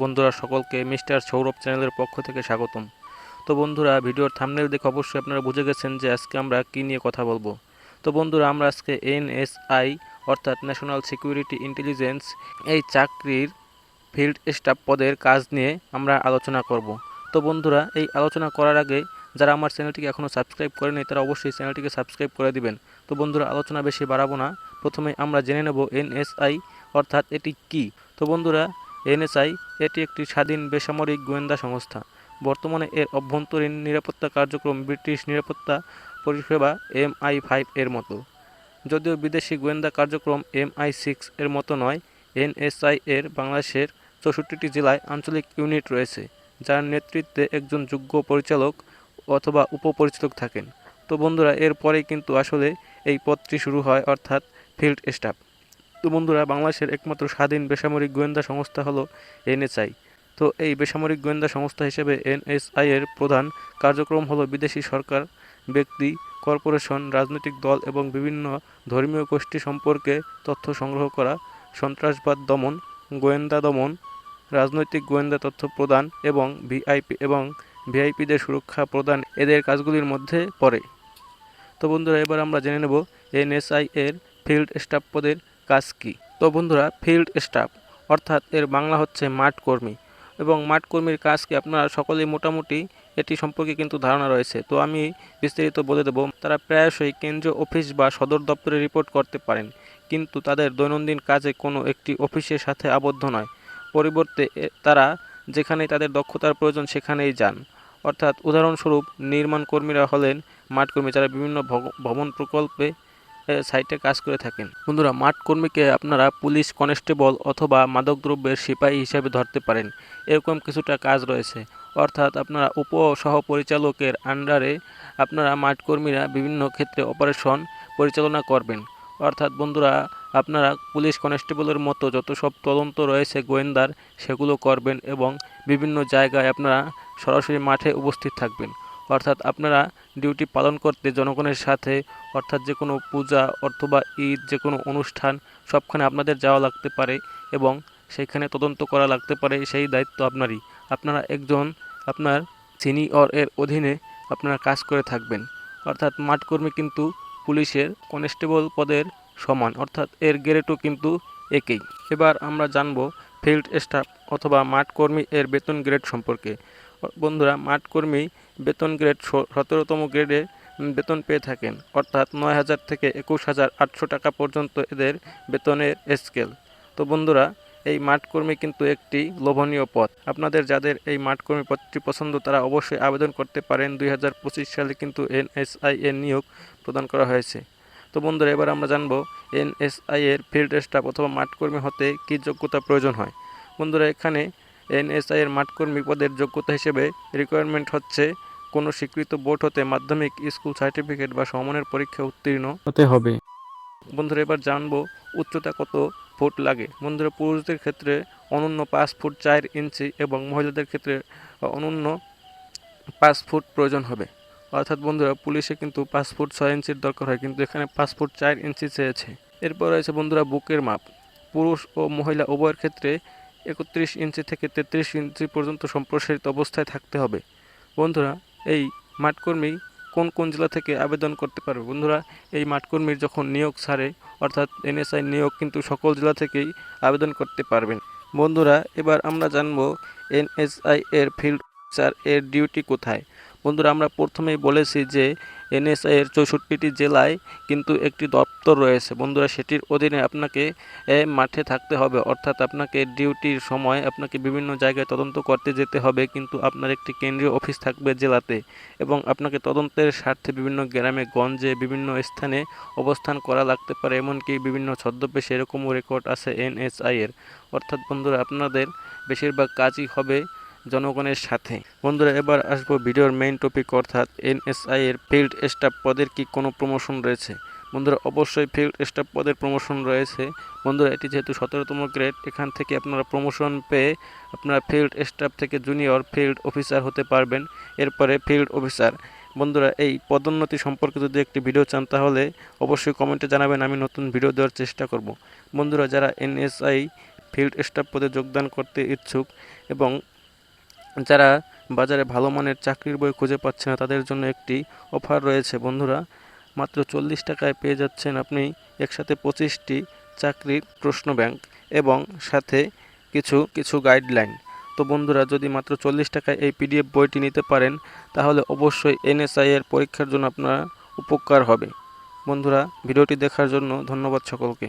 বন্ধুরা, সকলকে মিস্টার সৌরভ চ্যানেলের পক্ষ থেকে স্বাগতম। তো বন্ধুরা, ভিডিওর থাম্বনেল দেখে অবশ্যই আপনারা বুঝে গেছেন যে আজকে আমরা কী নিয়ে কথা বলব। তো বন্ধুরা, আমরা আজকে এনএসআই, অর্থাৎ ন্যাশনাল সিকিউরিটি ইন্টেলিজেন্স এই চাকরির ফিল্ড স্টাফ পদের কাজ নিয়ে আমরা আলোচনা করব। তো বন্ধুরা, এই আলোচনা করার আগে যারা আমার চ্যানেলটিকে এখনও সাবস্ক্রাইব করেনি, তারা অবশ্যই চ্যানেলটিকে সাবস্ক্রাইব করে দিবেন। তো বন্ধুরা, আলোচনা বেশি বাড়াবো না। প্রথমে আমরা জেনে নেব এনএসআই, অর্থাৎ এটি কি? তো বন্ধুরা এনএসআই এটি একটি স্বাধীন বেসামরিক গোয়েন্দা সংস্থা। বর্তমানে এর অভ্যন্তরীণ নিরাপত্তা কার্যক্রম ব্রিটিশ নিরাপত্তা পরিষেবা এমআই ফাইভ এর মতো। যদিও বিদেশি গোয়েন্দা কার্যক্রম এমআই সিক্স এর মতো নয় এনএসআই এর বাংলাদেশের চৌষট্টিটি জেলায় আঞ্চলিক ইউনিট রয়েছে, যার নেতৃত্বে একজন যোগ্য পরিচালক অথবা উপপরিচালক থাকেন। তো বন্ধুরা, এরপরেই কিন্তু আসলে এই পদটি শুরু হয়, অর্থাৎ ফিল্ড স্টাফ। তো বন্ধুরা, বাংলাদেশের একমাত্র স্বাধীন বেসামরিক গোয়েন্দা সংস্থা হলো এনএসআই। তো এই বেসামরিক গোয়েন্দা সংস্থা হিসেবে এনএসআই এর প্রধান কার্যক্রম হলো বিদেশি সরকার, ব্যক্তি, কর্পোরেশন, রাজনৈতিক দল এবং বিভিন্ন ধর্মীয় গোষ্ঠী সম্পর্কে তথ্য সংগ্রহ করা, সন্ত্রাসবাদ দমন, গোয়েন্দা দমন, রাজনৈতিক গোয়েন্দা তথ্য প্রদান এবং ভিআইপি এবং ভিআইপিদের সুরক্ষা প্রদান এদের কাজগুলির মধ্যে পড়ে। তো বন্ধুরা, এবার আমরা জেনে নেব এনএসআই এর ফিল্ড স্টাফ পদের কাজ কী? তো বন্ধুরা ফিল্ড স্টাফ অর্থাৎ এর বাংলা হচ্ছে মাঠ কর্মী। এবং মাঠ কর্মীর কাজ কি? আপনারা সকলেই মোটামুটি এটি সম্পর্কে কিন্তু ধারণা রয়েছে। তো আমি বিস্তারিত বলে দেব, তারা প্রায়শই কেন্দ্রীয় অফিস বা সদর দপ্তরে রিপোর্ট করতে পারেন। কিন্তু তাদের দৈনন্দিন কাজে কোনো একটি অফিসের সাথে আবদ্ধ নয়। পরিবর্তে তারা যেখানেই তাদের দক্ষতার প্রয়োজন সেখানেই যান। অর্থাৎ উদাহরণস্বরূপ, নির্মাণ কর্মীরা হলেন মাঠ কর্মী, যারা বিভিন্ন ভবন প্রকল্পে সাইটে কাজ করে থাকেন। বন্ধুরা, মাঠ কর্মীকে আপনারা পুলিশ কনস্টেবল অথবা মাদকদ্রব্যের সিপাহী হিসেবে ধরতে পারেন। এরকম কিছুটা কাজ রয়েছে। অর্থাৎ আপনারা উপ সহ পরিচালকের আন্ডারে আপনারা মাঠ কর্মীরা বিভিন্ন ক্ষেত্রে অপারেশন পরিচালনা করবেন। অর্থাৎ বন্ধুরা, আপনারা পুলিশ কনস্টেবলের মতো যত সব তদন্ত রয়েছে গোয়েন্দার, সেগুলো করবেন এবং বিভিন্ন জায়গায় আপনারা সরাসরি মাঠে উপস্থিত থাকবেন। অর্থাৎ আপনারা ডিউটি পালন করতে জনগণের সাথে, অর্থাৎ যে কোনো পূজা অথবা ঈদ, যে কোনো অনুষ্ঠান, সবখানে আপনাদের যাওয়া লাগতে পারে এবং সেইখানে তদন্ত করা লাগতে পারে, সেই দায়িত্ব আপনারই। আপনারা একজন, আপনার সিনিয়র এর অধীনে আপনারা কাজ করে থাকবেন। অর্থাৎ মাঠকর্মী কিন্তু পুলিশের কনস্টেবল পদের সমান, অর্থাৎ এর গ্রেডও কিন্তু একই। এবার আমরা জানব ফিল্ড স্টাফ অথবা মাঠকর্মী এর বেতন গ্রেড সম্পর্কে। বন্ধুরা মাঠকর্মী বেতন গ্রেড সতেরোতম গ্রেডে বেতন পেয়ে থাকেন। অর্থাৎ নয় হাজার থেকে একুশ হাজার আটশো টাকা পর্যন্ত এদের বেতনের স্কেল তো বন্ধুরা, এই মাঠকর্মী কিন্তু একটি লোভনীয় পদ আপনাদের যাদের এই মাঠকর্মী পদটি পছন্দ, তারা অবশ্যই আবেদন করতে পারেন। দুই হাজার পঁচিশ সালে কিন্তু এনএসআই এর নিয়োগ প্রদান করা হয়েছে। তো বন্ধুরা, এবার আমরা জানব এনএসআই এর ফিল্ড স্টাফ অথবা মাঠকর্মী হতে কী যোগ্যতা প্রয়োজন হয়। বন্ধুরা, এখানে এনএসআই এর মাঠকর্মী পদের যোগ্যতা হিসেবে রিকোয়ারমেন্ট হচ্ছে কোনো স্বীকৃত বোর্ড হতে মাধ্যমিক, স্কুল সার্টিফিকেট বা সমমানের পরীক্ষা উত্তীর্ণ হতে হবে। বন্ধুরা, এবার জানব উচ্চতা কত ফুট লাগে। বন্ধুরা, পুরুষদের ক্ষেত্রে অনন্য পাঁচ ফুট চার ইঞ্চি এবং মহিলাদের ক্ষেত্রে অনন্য পাঁচ ফুট প্রয়োজন হবে। অর্থাৎ বন্ধুরা, পুলিশে কিন্তু পাঁচ ফুট ছয় ইঞ্চির দরকার হয়, কিন্তু এখানে পাঁচ ফুট চার ইঞ্চি চেয়েছে। এরপর রয়েছে বন্ধুরা, বুকের মাপ। পুরুষ ও মহিলা উভয়ের ক্ষেত্রে একত্রিশ ইঞ্চি থেকে তেত্রিশ ইঞ্চি পর্যন্ত সম্প্রসারিত অবস্থায় থাকতে হবে। বন্ধুরা, এই মাঠকর্মী কোন কোন জেলা থেকে আবেদন করতে পারবে? বন্ধুরা, এই মাঠকর্মীর যখন নিয়োগ ছাড়ে, অর্থাৎ এনএসআই নিয়োগ কিন্তু সকল জেলা থেকেই আবেদন করতে পারবেন। বন্ধুরা, এবার আমরা জানব এনএসআই এর ফিল্ড অফিসার এর ডিউটি কোথায়? বন্ধুরা, আমরা প্রথমেই বলেছি যে এনএসআই এর চৌষট্টিটি জেলায় কিন্তু একটি দপ্তর রয়েছে। বন্ধুরা, সেটির অধীনে আপনাকে মাঠে থাকতে হবে। অর্থাৎ আপনাকে ডিউটির সময় আপনাকে বিভিন্ন জায়গায় তদন্ত করতে যেতে হবে। কিন্তু আপনার একটি কেন্দ্রীয় অফিস থাকবে জেলাতে এবং আপনাকে তদন্তের স্বার্থে বিভিন্ন গ্রামে, গঞ্জে, বিভিন্ন স্থানে অবস্থান করা লাগতে পারে। এমনকি বিভিন্ন ছদ্মবেশে এরকমও রেকর্ড আছে এনএসআই এর। অর্থাৎ বন্ধুরা, আপনাদের বেশিরভাগ কাজই হবে জনগণের সাথে। বন্ধুরা, এবার আসব ভিডিওর মেইন টপিক অর্থাৎ এনএসআই এর ফিল্ড স্টাফ পদের কি কোনো প্রমোশন রয়েছে? বন্ধুরা, অবশ্যই ফিল্ড স্টাফ পদের প্রমোশন রয়েছে। বন্ধুরা, এটি যেহেতু সতেরোতম গ্রেড এখান থেকে আপনারা প্রমোশন পেয়ে আপনারা ফিল্ড স্টাফ থেকে জুনিয়র ফিল্ড অফিসার হতে পারবেন। এরপরে ফিল্ড অফিসার বন্ধুরা, এই পদোন্নতি সম্পর্কে যদি একটি ভিডিও চান তাহলে অবশ্যই কমেন্টে জানাবেন, আমি নতুন ভিডিও দেওয়ার চেষ্টা করব। বন্ধুরা, যারা এনএসআই ফিল্ড স্টাফ পদে যোগদান করতে ইচ্ছুক এবং যারা বাজারে ভালো মানের চাকরির বই খুঁজে পাচ্ছে না, তাদের জন্য একটি অফার রয়েছে। বন্ধুরা, মাত্র চল্লিশ টাকায় পেয়ে যাচ্ছেন আপনি একসাথে পঁচিশটি চাকরির প্রশ্ন ব্যাংক এবং সাথে কিছু কিছু গাইডলাইন। তো বন্ধুরা, যদি মাত্র চল্লিশ টাকায় এই পিডিএফ বইটি নিতে পারেন, তাহলে অবশ্যই এনএসআই এর পরীক্ষার জন্য আপনার উপকার হবে। বন্ধুরা, ভিডিওটি দেখার জন্য ধন্যবাদ সকলকে।